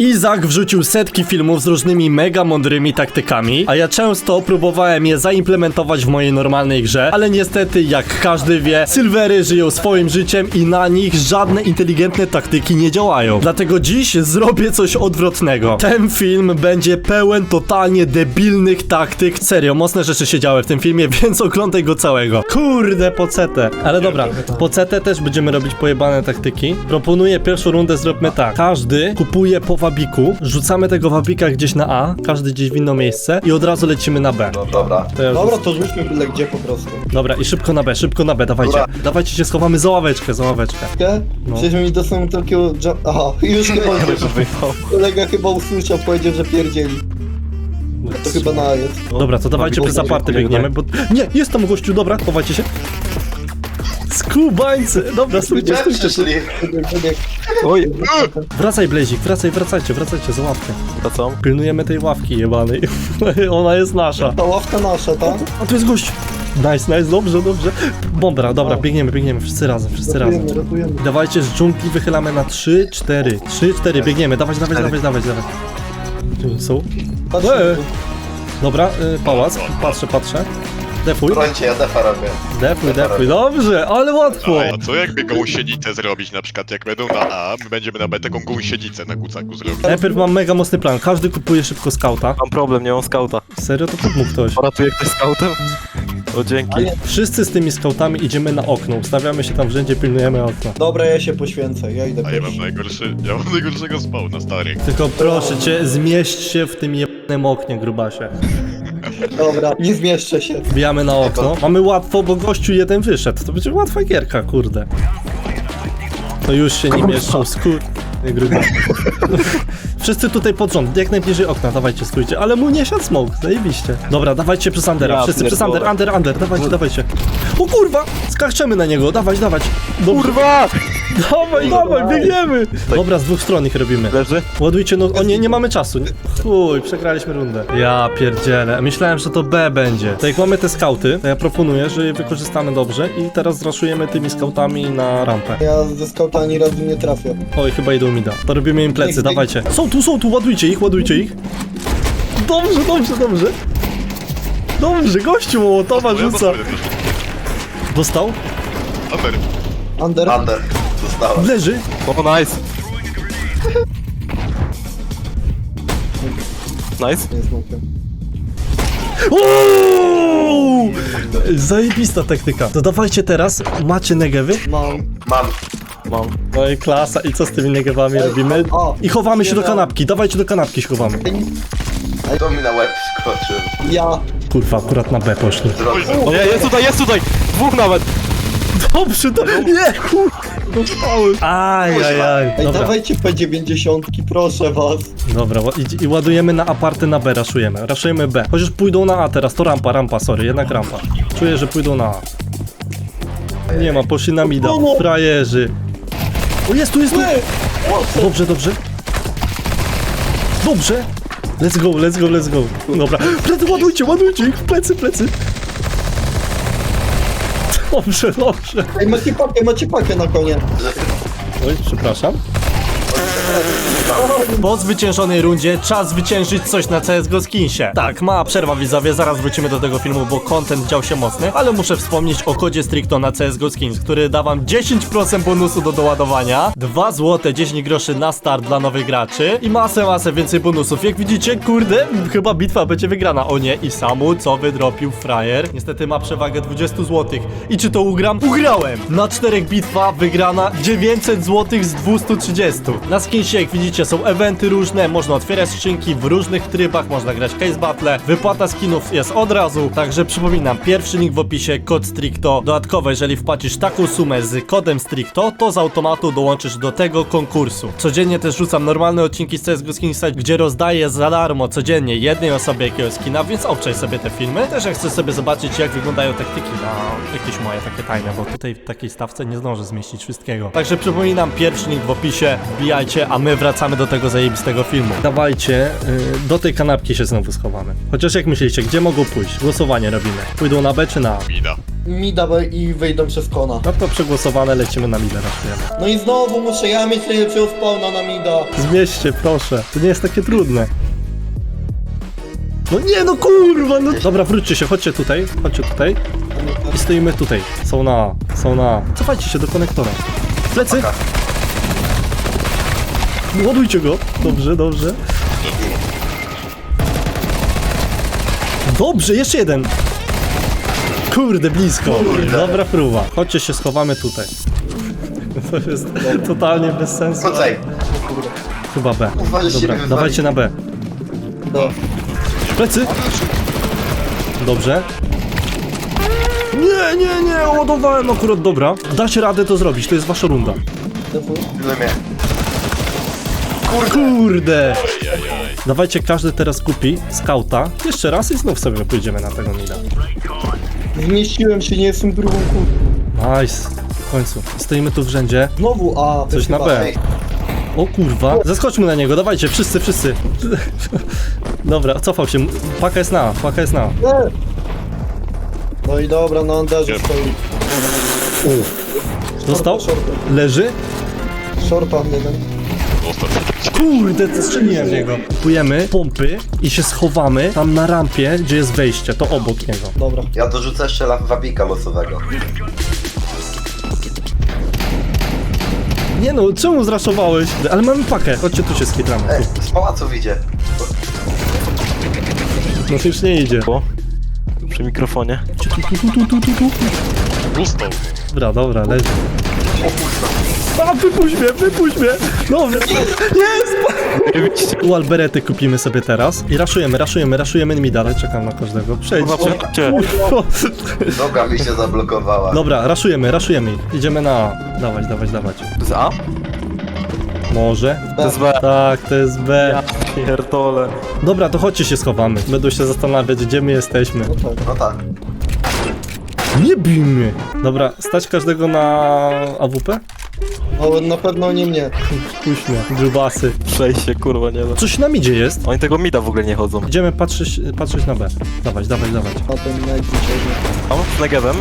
И Izak wrzucił setki filmów z różnymi mega mądrymi taktykami, a ja często próbowałem je zaimplementować w mojej normalnej grze, ale niestety, jak każdy wie, Silvery żyją swoim życiem i na nich żadne inteligentne taktyki nie działają. Dlatego dziś zrobię coś odwrotnego. Ten film będzie pełen totalnie debilnych taktyk. Serio, mocne rzeczy się działy w tym filmie, więc oglądaj go całego. Kurde, pocetę. Ale dobra, pocetę też będziemy robić pojebane taktyki. Proponuję pierwszą rundę zróbmy tak. Każdy kupuje po wabiku, rzucamy tego wabika gdzieś na A, każdy gdzieś w inne miejsce i od razu lecimy na B. No dobra. To ja już Dobra, to rzućmy byle gdzie po prostu. Dobra, i szybko na B, szybko na B, dawajcie. Dobra. Dawajcie się schowamy za ławeczkę, za ławeczkę. Nie? No. Przecież mi dostałem takiego jump... Aha, już chyba kolega chyba usłyszał, powiedział, że pierdzieli. To chyba na jest. Dobra, to dawajcie przez aparty biegniemy, bo... Nie, jest tam gościu, dobra, chowajcie się. Skubańcy! Dobra, stójcie, Gdzie stójcie. przyszli? Oj, Wracaj, Blezik, wracaj, wracajcie, wracajcie za ławkę. wracam. Pilnujemy tej ławki jebanej. Ona jest nasza. Ta ławka nasza, tak? A tu jest gość! Nice, nice, dobrze, dobrze. Bombra, dobra, biegniemy, biegniemy, wszyscy razem, wszyscy razem. Ratujemy, ratujemy. Dawajcie z dżungli wychylamy na 3, 4. 3, 4, biegniemy, dawać, dawać, dawać, dawać, dawać. Tu są. Patrzcie, Eee. Dobra, y, pałac, patrzę, patrzę. Defuj, Brońcie, ja defa robię. defuj, defuj, dobrze, ale łatwo. A co jakby gąsienicę zrobić, na przykład jak będą na A, my będziemy na B taką gąsienicę na kucaku zrobić. Najpierw mam mega mocny plan, każdy kupuje szybko skauta. Mam problem, nie mam skauta. Serio, to pomógł ktoś. Poratuje ktoś skautem? O, dzięki. Ale- Wszyscy z tymi skautami idziemy na okno, ustawiamy się tam wszędzie, pilnujemy okna. Dobra, ja się poświęcę, ja idę A ja mam pierwszy. najgorszy, ja mam najgorszego spawna, stary. Tylko proszę cię, zmieść się w tym jednym oknie, grubasie. Dobra, nie zmieszczę się. Wbijamy na okno. Mamy łatwo, bo gościu jeden wyszedł. To będzie łatwa gierka, kurde. To już się nie mieszczą, skur... Nie gruba. Wszyscy tutaj pod rząd, jak najbliżej okna, dawajcie, stójcie. Ale mu nie siadł smoke, zajebiście. Dobra, dawajcie przez Andera, Ja wszyscy przez pierdolę. Under, Under, Under, dawajcie, dawajcie. O kurwa, skarczemy na niego, dawać, dawać. Dobrze. Kurwa! Dawaj, dawaj, biegniemy. Dobra, z dwóch stron ich robimy. Leży? Ładujcie, no, o nie, nie mamy czasu. Chuj, przegraliśmy rundę. Ja pierdzielę, myślałem, że to B będzie. To jak mamy te skauty, to ja proponuję, że je wykorzystamy dobrze i teraz zraszujemy tymi skautami na rampę. Ja ze skauta ani razu nie trafię. Oj, chyba idą mi da. To robimy im plecy, dawajcie. Są tu, są tu, ładujcie ich, ładujcie ich. Dobrze, dobrze, dobrze. Dobrze, gościu Mołotowa rzuca. Dostał? Amer, Under? Under. Dostałem. Leży. O, nice. Nice. Nie smokiem. Uuu! Zajebista taktyka. To dawajcie teraz, macie negewy? Mam. Mam. Mam. No i klasa, i co z tymi negewami robimy? o, I chowamy się do kanapki, dawajcie do kanapki się chowamy. To mi na łeb skoczył. Ja. Kurwa, akurat na B poszli. Zrobił. O nie, jest tutaj, jest tutaj! Dwóch nawet! Dobrze, to... Nie, kur... Dostałem. Aj, aj, aj. Ej, Dobra, dawajcie P90, proszę was. dobra, ła- i, i ładujemy na aparty na B, raszujemy. Raszujemy B. Chociaż pójdą na A teraz, to rampa, rampa, sorry, jednak rampa. Czuję, że pójdą na A. Nie ma, poszli na mida, frajerzy. O, jest tu, jest tu! Dobrze, dobrze. Dobrze. Let's go, let's go, let's go. Dobra, plecy, ładujcie, ładujcie ich, plecy, plecy. Dobrze, dobrze. Ej, macie pakę, macie pakę na konie. Oj, przepraszam. Po zwyciężonej rundzie czas zwyciężyć coś na CSGO Skinsie. Tak, mała przerwa widzowie, zaraz wrócimy do tego filmu, bo content dział się mocny, ale muszę wspomnieć o kodzie Stricto na CSGO Skins, który da wam 10% bonusu do doładowania, 2 zł 10 groszy na start dla nowych graczy i masę, masę więcej bonusów. Jak widzicie, kurde, chyba bitwa będzie wygrana. O nie, i samu, co wydropił frajer. Niestety ma przewagę 20 zł. I czy to ugram? Ugrałem! Na czterech bitwa wygrana 900 zł z 230. Na skinsie, jak widzicie, są eventy różne, można otwierać skrzynki w różnych trybach, można grać case battle, wypłata skinów jest od razu, także przypominam, pierwszy link w opisie, kod Stricto. Dodatkowo, jeżeli wpłacisz taką sumę z kodem Stricto, to z automatu dołączysz do tego konkursu. Codziennie też rzucam normalne odcinki z CSGO Skinsa, gdzie rozdaję za darmo codziennie jednej osobie jakiegoś skina, więc obczaj sobie te filmy. Też jak chcesz sobie zobaczyć, jak wyglądają taktyki na jakieś moje takie tajne, bo tutaj w takiej stawce nie zdążę zmieścić wszystkiego. Także przypominam, pierwszy link w opisie, wbijajcie, a my wracamy do tego zajebistego filmu. Dawajcie, y, do tej kanapki się znowu schowamy. Chociaż jak myślicie, gdzie mogą pójść? Głosowanie robimy. Pójdą na B czy na A? Mida i wyjdą przez kona. No to przegłosowane, lecimy na mida raszujemy. No i znowu muszę ja mieć najlepszego spawna na mida. Zmieście, proszę. To nie jest takie trudne. No nie, no kurwa, no. Dobra, wróćcie się, chodźcie tutaj, chodźcie tutaj. I stoimy tutaj. Są na A, są na A. Cofajcie się do konektora. Plecy! Ładujcie go. Dobrze, dobrze. Dobrze, jeszcze jeden. Kurde, blisko. Dobra próba. Chodźcie się, schowamy tutaj. To jest totalnie bez sensu. Kocaj. Chyba B. Uważaj, Dobra, wywali. dawajcie na B. No. Plecy! Dobrze. Nie, nie, nie, ładowałem akurat, dobra. Dacie radę to zrobić, to jest wasza runda. Tyle mnie. Kurde! Dawajcie, każdy teraz kupi skauta. Jeszcze raz i znów sobie pójdziemy na tego mida. Zmieściłem się, nie jestem drugą kur... Nice. W końcu. Stoimy tu w rzędzie. Znowu A. to Coś na chyba- B. O kurwa. Zeskoczmy na niego, dawajcie, wszyscy, wszyscy. Dobra, cofał się. Paka jest na, A, paka jest na. A. Nie. No i dobra, na Anderze stoi. Dostał? Shorta, Leży? shorta jeden. Zostaw. Kurde, to strzeliłem w niego. Kupujemy pompy i się schowamy tam na rampie, gdzie jest wejście, to obok niego. Dobra. Ja dorzucę jeszcze wabika losowego. Nie no, czemu zraszowałeś? Ale mamy pakę, chodźcie tu się skitramy. Ej, z pałacu wyjdzie. No to już nie idzie. Przy mikrofonie. Tu, tu, tu, tu, tu, tu, tu. Gusto. Dobra, dobra, leży. A, wypuść mnie, wypuść mnie! Dobra, jest! U Alberety kupimy sobie teraz i raszujemy, raszujemy, raszujemy mi dalej, czekam na każdego. Przejdź. Kurwa, przejdźcie. Noga mi się zablokowała. Dobra, raszujemy, raszujemy. Idziemy na A. Dawać, dawać, dawać. Jest A? Może? To jest B. Tak, to jest B. Pierdole. Dobra, to chodźcie się schowamy. Będą się zastanawiać, gdzie my jesteśmy. No tak. Nie bij mnie! Dobra, stać każdego na AWP? No na pewno nie mnie. Puść mnie, grubasy. Przejście, kurwa, nie da. Coś na midzie jest. Oni tego mida w ogóle nie chodzą. Idziemy patrzeć, patrzeć na B. Dawać, dawać, dawać. A ten najbliżej. Mam z negewem.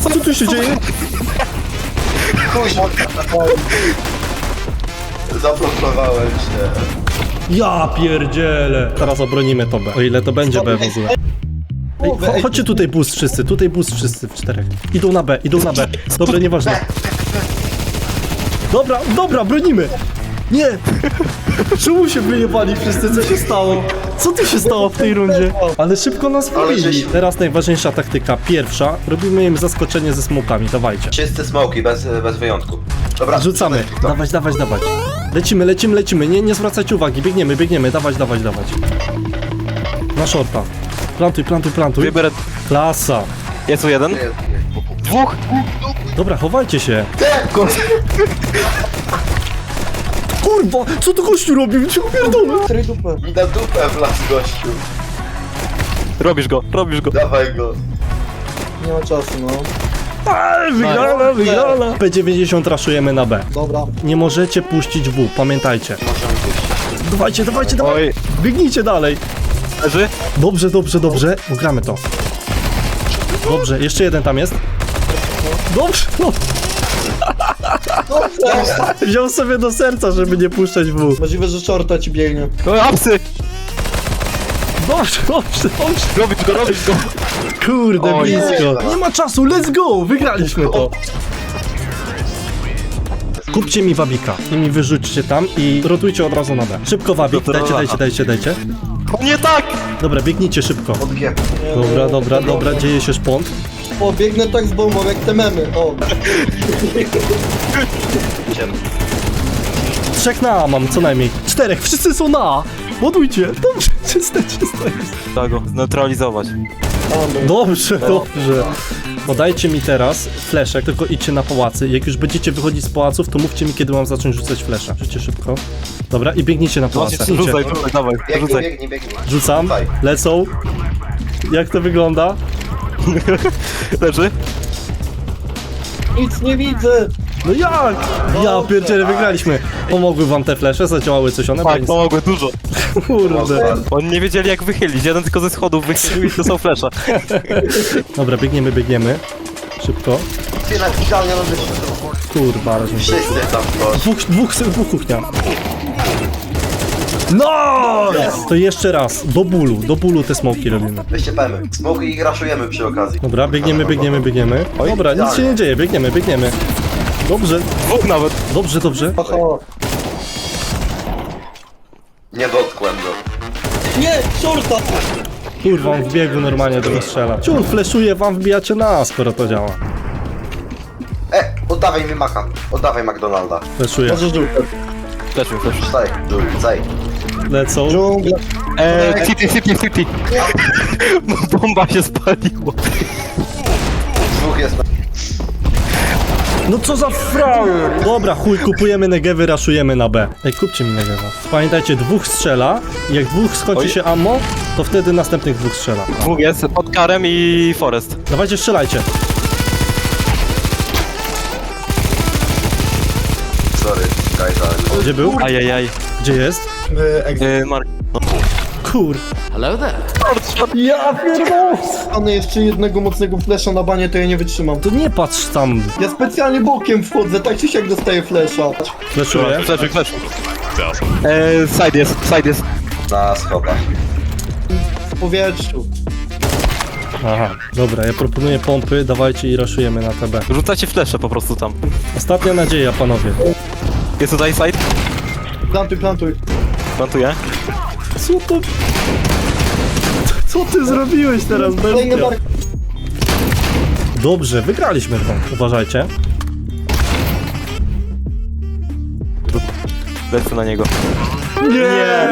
Co tu się dzieje? Zablokowałem się. Ja pierdzielę! Teraz obronimy to B. O ile to będzie B w ogóle. Ej, cho- chodźcie tutaj boost wszyscy, tutaj boost wszyscy w czterech. Idą na B, idą na B. Dobra, nieważne. Dobra, dobra, bronimy! Nie! Czemu się wyjebali wszyscy? Co się stało? Co tu się stało w tej rundzie? Ale szybko nas żeś- Teraz najważniejsza taktyka. Pierwsza. Robimy im zaskoczenie ze smokami. Dawajcie. Czysty smoki, bez, bez wyjątku. Dobra, Rzucamy. to. Dawać, dawać, dawać. Lecimy, lecimy, lecimy. Nie, nie zwracajcie uwagi. Biegniemy, biegniemy. Dawać, dawać, dawać. Na shorta. Plantuj, plantuj, plantuj. Wybierę. Klasa. Jest tu jeden. Nie, nie. Dwóch. Dobra, chowajcie się. Kurwa, co to gościu robił? Cię pierdolę. Trzy dupę. Mi na dupę wlazł gościu. Robisz go, robisz go. Dawaj go. Nie ma czasu, no. Eee, Wygrana, wygrana. P90 raszujemy na B. Dobra. Nie możecie puścić W, pamiętajcie. Możemy pójść. Dawajcie, dawajcie, dawajcie. Oj, Biegnijcie dalej. Leży. Dobrze, dobrze, dobrze. Ugramy to. Dobrze, jeszcze jeden tam jest. Dobrze, no. Wziął sobie do serca, żeby nie puszczać W. Możliwe, że shorta ci biegnie. No, apsy. Dobrze, dobrze, dobrze. Robisz go, robisz go. Kurde, Oj. blisko. Nie ma czasu, let's go! Wygraliśmy to. Kupcie mi wabika i mi wyrzućcie tam i rotujcie od razu na B. Szybko wabik, dajcie, dajcie, dajcie, dajcie. Nie tak. Dobra, biegnijcie szybko. G. Dobra, dobra, dobra, dzieje się szpont. O, biegnę tak z bombą, jak te memy. O. Trzech na A mam, co najmniej. Czterech, wszyscy są na A. Ładujcie. Dobrze, czyste, czyste. Trzeba go zneutralizować. Dobrze, dobrze. Podajcie mi teraz fleszek, tylko idźcie na pałacy. Jak już będziecie wychodzić z pałaców, to mówcie mi, kiedy mam zacząć rzucać flesza. Rzućcie szybko. Dobra, i biegnijcie na pałace. Rzucaj, rzucaj, dawaj, Biegnij, rzucaj. biegnij, biegnij. Rzucam, Dawaj. lecą. Jak to wygląda? Leży. Nic nie widzę. No jak? Ja pierdzielę, wygraliśmy. Pomogły wam te flesze, zadziałały coś one? Bo Tak, pomogły dużo. Kurde. Oni nie wiedzieli jak wychylić. Jeden tylko ze schodów wychylił i to są flesze. Dobra, biegniemy, biegniemy. Szybko. Ty na idealnie. Kurwa, ale że... Wszyscy tam. Dwóch, dwóch, dwóch kuchnia. No! To jeszcze raz, do bólu, do bólu te smoki robimy. Weźcie pemy. Smoki i raszujemy przy okazji. Dobra, biegniemy, biegniemy, biegniemy. Dobra, nic się nie dzieje, biegniemy, biegniemy. Dobrze, Dwóch nawet. dobrze, dobrze. Aha. Nie dotkłem go. Nie, shorta! Kurwa, on wbiegł normalnie do mnie strzela. Ciur, fleszuje, wam wbijacie na, skoro to działa. E, oddawaj mi maka. Oddawaj McDonalda. Fleszuje. Może żółte. Fleszuj, fleszuj. Staj, Jul, zaj. Lecą. Dżungla. Eee, city, city, city. Bomba się spaliła. No co za frajer! Dobra, chuj, kupujemy negewy, raszujemy na B. Ej, kupcie mi negewa. Pamiętajcie, dwóch strzela. Jak dwóch skończy Oj. się ammo, to wtedy następnych dwóch strzela. Dwóch jest, pod karem i forest. Dawajcie, strzelajcie. Sorry, guys, ale... Gdzie był? Ajajaj. Gdzie jest? Eee, Mark. Kur... Ja pierdolę! Mamy jeszcze jednego mocnego flesza na banie, to ja nie wytrzymam. To nie patrz tam. Ja specjalnie bokiem wchodzę, tak czy siak dostaję flesza. Fleszuję. Fleszuj, fleszuj. Eee, side jest, side jest. Na schodach. W powietrzu. Aha, dobra, ja proponuję pompy, dawajcie i raszujemy na TB. Rzucacie flesze po prostu tam. Ostatnia nadzieja, panowie. Jest tutaj side? Plantuj, plantuj. Plantuję. Co to... Co ty zrobiłeś teraz, Kolejny Bestia? Dobrze, wygraliśmy to. Uważajcie. Lecę na niego. Nie,